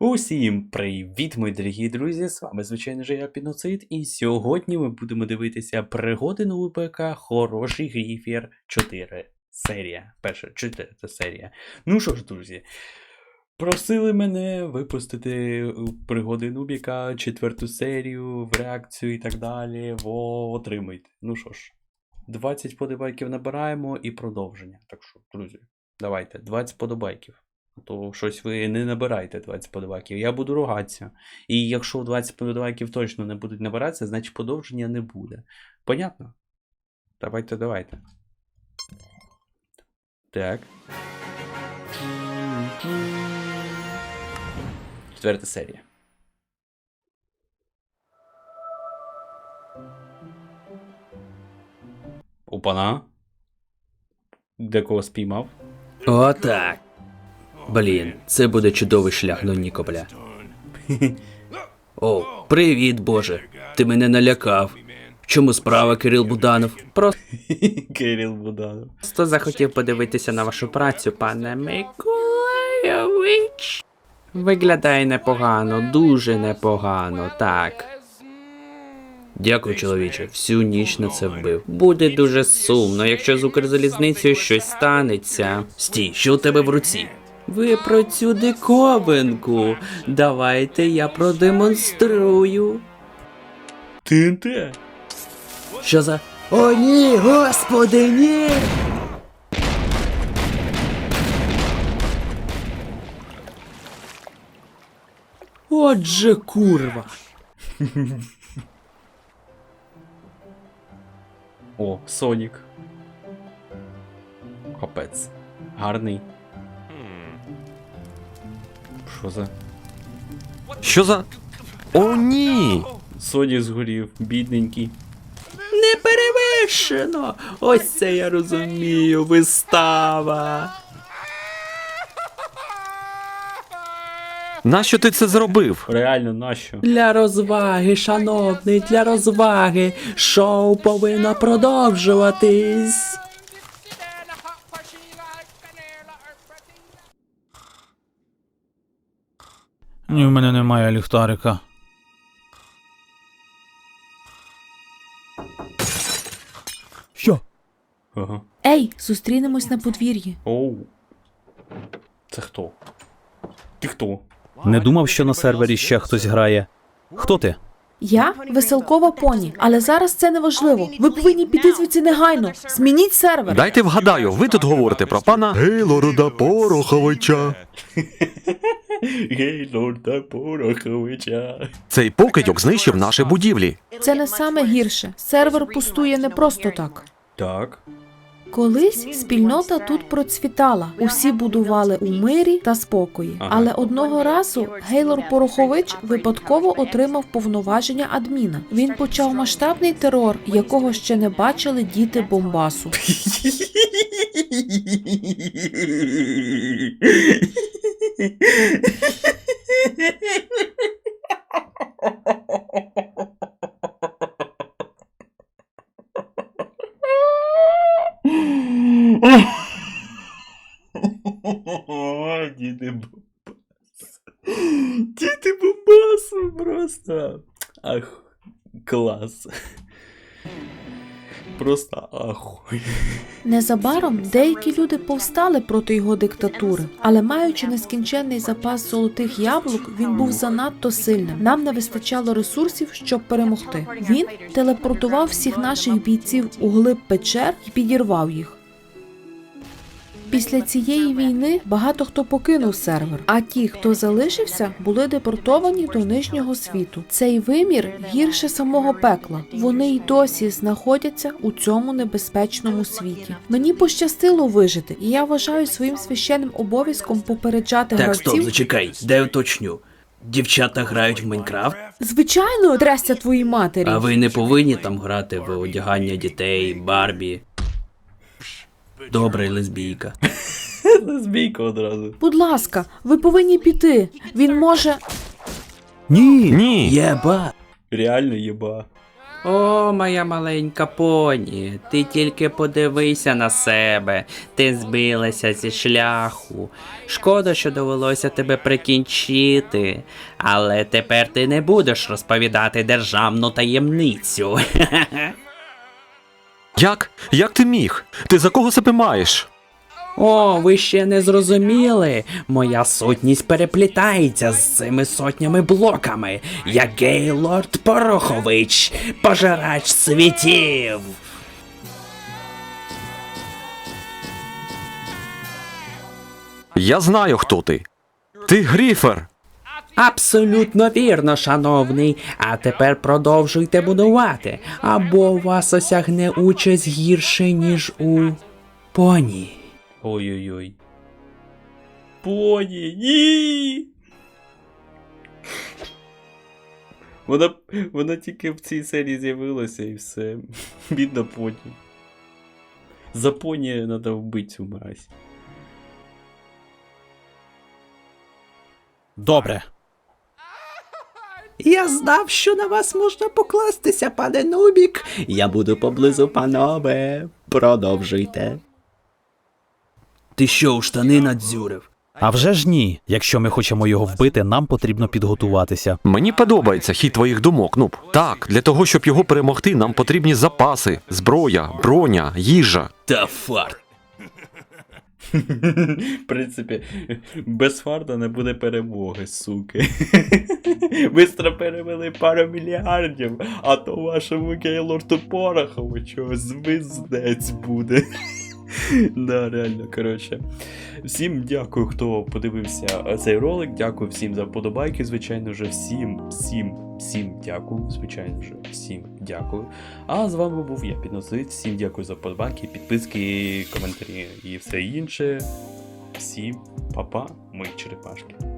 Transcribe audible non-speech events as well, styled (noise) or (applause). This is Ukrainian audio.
Усім привіт, мої дорогі друзі! З вами, звичайно ж, я Піноцид, і сьогодні ми будемо дивитися пригоди на УПК Хороший Гріфір 4 серія. Перша четверта серія. Ну що ж, друзі, просили мене випустити пригоди Нубіка, четверту серію, в реакцію і так далі. Во, отримайте. Ну що ж, 20 подобайків набираємо і продовження. Так що, друзі, давайте, 20 подобайків. То щось ви не набираєте 20 подобайків. Я буду ругатися. І якщо 20 подобайків точно не будуть набиратися, значить подовження не буде. Понятно? Давайте, давайте. Так. Четверта серія. Опана. Де кого спіймав? Отак. Блін, це буде чудовий шлях до Нікополя. О, привіт, Боже. Ти мене налякав. В чому справа, Кирил Буданов? Просто Кирил Буданов. захотів подивитися на вашу працю, пане Миколайович. Виглядає непогано, дуже непогано, так. Дякую, чоловіче, всю ніч на це вбив. Буде дуже сумно, якщо з Укрзалізницею щось станеться. Стій, що у тебе в руці? Ви про цю диковинку. Давайте я продемонструю. ТНТ. Що за. О, ні, господи, ні! Отже, курва. О, Сонік. Капець. Гарний. Що за? Що за. О, ні! Сонік згорів, бідненький. Не перевершено! Ось це я розумію, вистава. Нащо ти це зробив? Реально, нащо? Для розваги, шановний, для розваги. Шоу повинно продовжуватись. Ні, в мене немає ліхтарика. Що? Ага. Ей, зустрінемось на подвір'ї. Оу. Це хто? Ти хто? Не думав, що на сервері ще хтось грає. Хто ти? Я веселкова поні, але зараз це не важливо. Ви повинні піти звідси негайно. Змініть сервер. Дайте вгадаю, ви тут говорите про пана Гейлорда Пороховича. (laughs) Гей, лорда Пороховича. Цей покидьок знищив наші будівлі. Це не саме гірше. Сервер пустує не просто так. Так. Колись спільнота тут процвітала. Усі будували у мирі та спокої. Але одного разу Гейлор Порохович випадково отримав повноваження адміна. Він почав масштабний терор, якого ще не бачили діти Бомбасу. (laughs) Діти Бомбасу просто. Ах, клас. Просто ахуй. Незабаром деякі люди повстали проти його диктатури, але маючи нескінченний запас золотих яблук, він був занадто сильним. Нам не вистачало ресурсів, щоб перемогти. Він телепортував всіх наших бійців у глиб печер і підірвав їх. Після цієї війни багато хто покинув сервер, а ті, хто залишився, були депортовані до нижнього світу. Цей вимір гірше самого пекла. Вони й досі знаходяться у цьому небезпечному світі. Мені пощастило вижити, і я вважаю своїм священним обов'язком попереджати Так, стоп, зачекай, де уточню. Дівчата грають в Майнкрафт, Звичайно, трясся твоїй матері. а ви не повинні там грати в одягання дітей, Барбі. Добре, лесбійка. (laughs) Лесбійка одразу. Будь ласка, ви повинні піти. Він може. Ні. Ні. Єба. Реально єба. О, моя маленька поні, ти тільки подивися на себе. Ти збилася зі шляху. Шкода, що довелося тебе прикінчити. Але тепер ти не будеш розповідати державну таємницю. (laughs) Як? Як ти міг? Ти за кого себе маєш? О, ви ще не зрозуміли. Моя сутність переплітається з цими сотнями блоками. Я Гейлорд Порохович, пожирач світів. Я знаю, хто ти. Ти Гріфер. Абсолютно вірно, шановний. А тепер продовжуйте будувати, або вас осягне участь гірше, ніж у поні. Ой-ой-ой. Поні, ні. Вона, вона тільки в цій серії з'явилася і все. Бідна поні. За поні треба вбити цю мразь. Добре. Я знав, що на вас можна покластися, пане Нубік. Я буду поблизу, панове. Продовжуйте. Ти що, у штани надзюрив? А вже ж ні. Якщо ми хочемо його вбити, нам потрібно підготуватися. Мені подобається хід твоїх думок, Нуб. Так, для того, щоб його перемогти, нам потрібні запаси, зброя, броня, їжа. Та фарт. В принципі, без фарда не буде перемоги, суки. Бистро перевели пару мільярдів, а то вашому Гейлорду Порохову чогось звиздець буде. (laughs) Да, реально, коротше. Всім дякую, хто подивився цей ролик. Дякую всім за вподобайки, звичайно ж, всім, всім, всім дякую. Звичайно ж, всім дякую. А з вами був я, Підносить. Всім дякую за вподобайки, підписки, коментарі і все інше. Всім па-па, ми черепашки.